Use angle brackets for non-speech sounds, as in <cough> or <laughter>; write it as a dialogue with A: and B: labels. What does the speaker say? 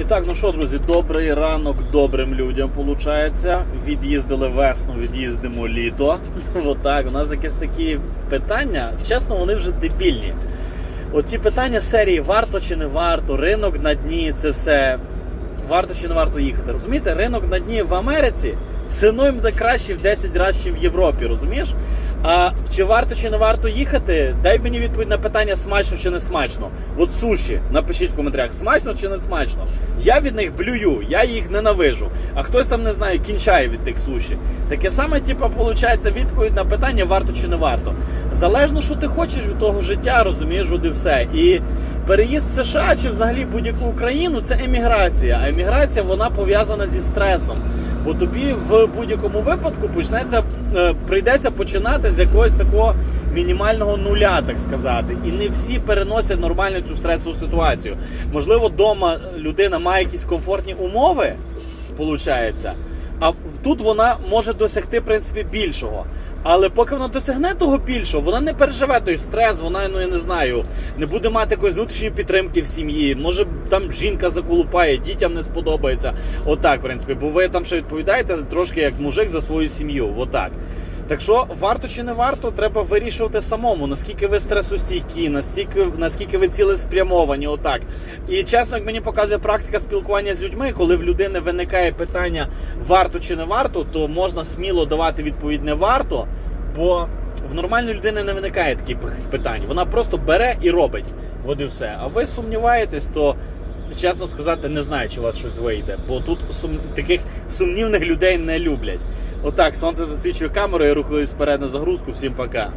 A: І так, ну що, друзі, добрий ранок добрим людям, виходить. Від'їздили весну, від'їздимо літо. <laughs> Отак, у нас якісь такі питання, чесно, вони вже дебільні. От ті питання серії варто чи не варто, ринок на дні, це все. Варто чи не варто їхати. Розумієте, ринок на дні в Америці все одно буде краще в 10 разів в Європі, розумієш? А чи варто чи не варто їхати? Дай мені відповідь на питання смачно чи не смачно. От суші, напишіть в коментарях, смачно чи не смачно. Я від них блюю, я їх ненавижу. А хтось там не знаю, кінчає від тих суші. Таке саме, типу, виходить, відповідь на питання варто чи не варто. Залежно, що ти хочеш від того життя, розумієш, от і все. І переїзд в США чи взагалі будь-яку країну це еміграція. А еміграція вона пов'язана зі стресом. Бо тобі в будь-якому випадку почнеться, е, прийдеться починати з якогось такого мінімального нуля, так сказати. І не всі переносять нормально цю стресову ситуацію. Можливо, вдома людина має якісь комфортні умови, виходить, а тут вона може досягти в принципі більшого. Але поки вона досягне того більшого, вона не переживе той стрес, вона ну я не знаю, не буде мати якоїсь внутрішньої підтримки в сім'ї. Може там жінка заколупає, дітям не сподобається. Отак, в принципі, бо ви там ще відповідаєте трошки як мужик за свою сім'ю. Отак. Так що варто чи не варто, треба вирішувати самому, наскільки ви стресостійкі, наскільки, наскільки ви цілеспрямовані, отак. І чесно, як мені показує практика спілкування з людьми, коли в людини виникає питання варто чи не варто, то можна сміло давати відповідь не варто, бо в нормальної людини не виникає таких питань. Вона просто бере і робить. От все. А ви сумніваєтесь, то чесно сказати, не знаю, чи у вас щось вийде, бо тут сум... таких сумнівних людей не люблять. Отак, сонце засвічує камеру, я рухаюсь вперед на загрузку. Всім пока.